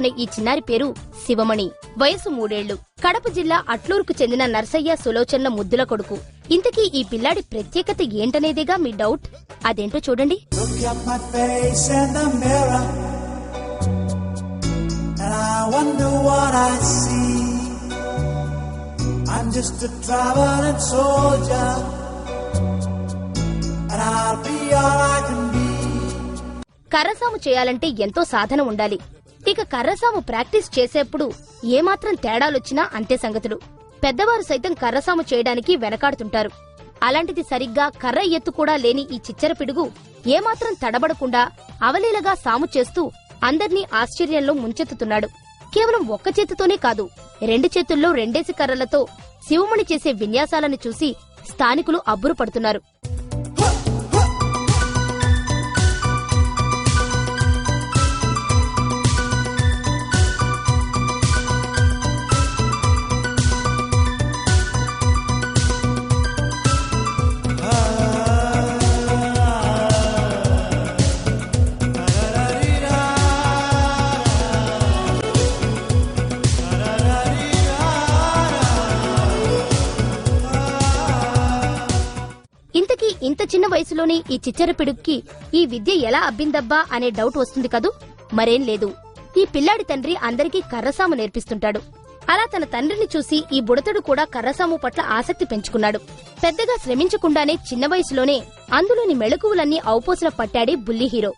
నేర్పిస్తున్న ఈ చిన్నారి పేరు శివమణి. వయసు మూడేళ్ళు. కడప జిల్లా అట్లూరుకు చెందిన నర్సయ్య సులోచనల ముద్దుల కొడుకు. ఇంతకీ ఈ పిల్లాడి ప్రత్యేకత ఏంటనేదేగా మీ డౌట్? అదేంటో చూడండి. కర్రసాము చేయాలంటే ఎంతో సాధన ఉండాలి. ఇక కర్రసాము ప్రాక్టీస్ చేసేప్పుడు ఏమాత్రం తేడాలొచ్చినా అంతే సంగతులు. పెద్దవారు సైతం కర్రసాము చేయడానికి వెనకాడుతుంటారు. అలాంటిది సరిగ్గా కర్ర ఎత్తు కూడా లేని ఈ చిచ్చర పిడుగు ఏమాత్రం తడబడకుండా అవలీలగా సాము చేస్తూ అందర్నీ ఆశ్చర్యంలో ముంచెత్తుతున్నాడు. కేవలం ఒక్క చేతితోనే కాదు రెండు చేతుల్లో రెండేసి కర్రలతో శివమణి చేసే విన్యాసాలను చూసి స్థానికులు అబ్బురుపడుతున్నారు. ఇంతకీ ఇంత చిన్న వయసులోనే ఈ చిచ్చర పిడుక్కి ఈ విద్య ఎలా అబ్బిందబ్బా అనే డౌట్ వస్తుంది కదూ? మరేం లేదు. ఈ పిల్లాడి తండ్రి అందరికీ కర్రసాము నేర్పిస్తుంటాడు. అలా తన తండ్రిని చూసి ఈ బుడతడు కూడా కర్రసాము పట్ల ఆసక్తి పెంచుకున్నాడు. పెద్దగా శ్రమించకుండానే చిన్న వయసులోనే అందులోని మెళకువలన్నీ ఔపోసన పట్టాడే బుల్లి హీరో.